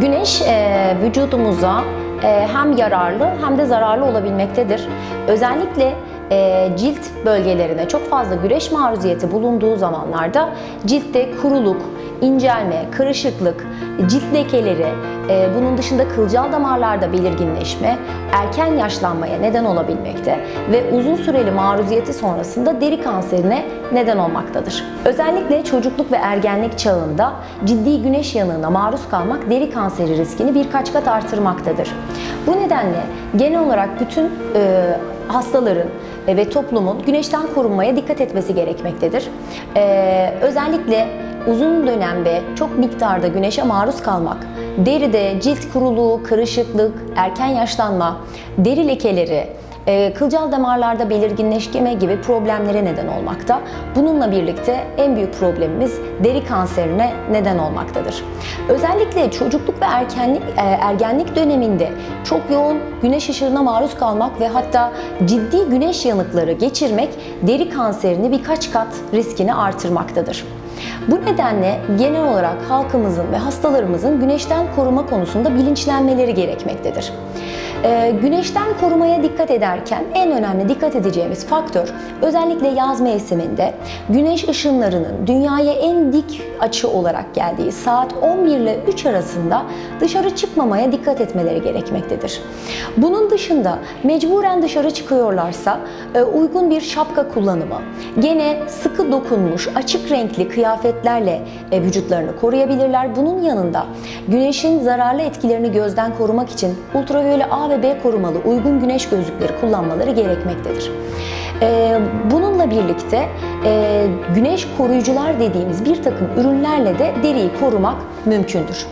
Güneş e, vücudumuza e, hem yararlı hem de zararlı olabilmektedir. Özellikle e, cilt bölgelerine çok fazla güneş maruziyeti bulunduğu zamanlarda ciltte kuruluk, incelme, kırışıklık, cilt lekeleri, e, bunun dışında kılcal damarlarda belirginleşme, erken yaşlanmaya neden olabilmekte ve uzun süreli maruziyeti sonrasında deri kanserine neden olmaktadır. Özellikle çocukluk ve ergenlik çağında ciddi güneş yanığına maruz kalmak deri kanseri riskini birkaç kat artırmaktadır. Bu nedenle genel olarak bütün e, hastaların ve toplumun güneşten korunmaya dikkat etmesi gerekmektedir. E, özellikle uzun dönemde çok miktarda güneşe maruz kalmak, deride cilt kuruluğu, kırışıklık, erken yaşlanma, deri lekeleri, e, kılcal damarlarda belirginleşme gibi problemlere neden olmakta. Bununla birlikte en büyük problemimiz deri kanserine neden olmaktadır. Özellikle çocukluk ve erkenlik, e, ergenlik döneminde çok yoğun güneş ışığına maruz kalmak ve hatta ciddi güneş yanıkları geçirmek deri kanserini birkaç kat riskini artırmaktadır. Bu nedenle genel olarak halkımızın ve hastalarımızın güneşten koruma konusunda bilinçlenmeleri gerekmektedir. Ee, güneşten korumaya dikkat ederken en önemli dikkat edeceğimiz faktör özellikle yaz mevsiminde güneş ışınlarının dünyaya en dik açı olarak geldiği saat 11 ile 3 arasında dışarı çıkmamaya dikkat etmeleri gerekmektedir. Bunun dışında mecburen dışarı çıkıyorlarsa e, uygun bir şapka kullanımı, gene sıkı dokunmuş açık renkli kıyafetlerle e, vücutlarını koruyabilirler. Bunun yanında güneşin zararlı etkilerini gözden korumak için ultraviyole A ve B korumalı uygun güneş gözlükleri kullanmaları gerekmektedir. E, Bununla birlikte e, güneş koruyucular dediğimiz bir takım ürünlerle de deriyi korumak mümkündür.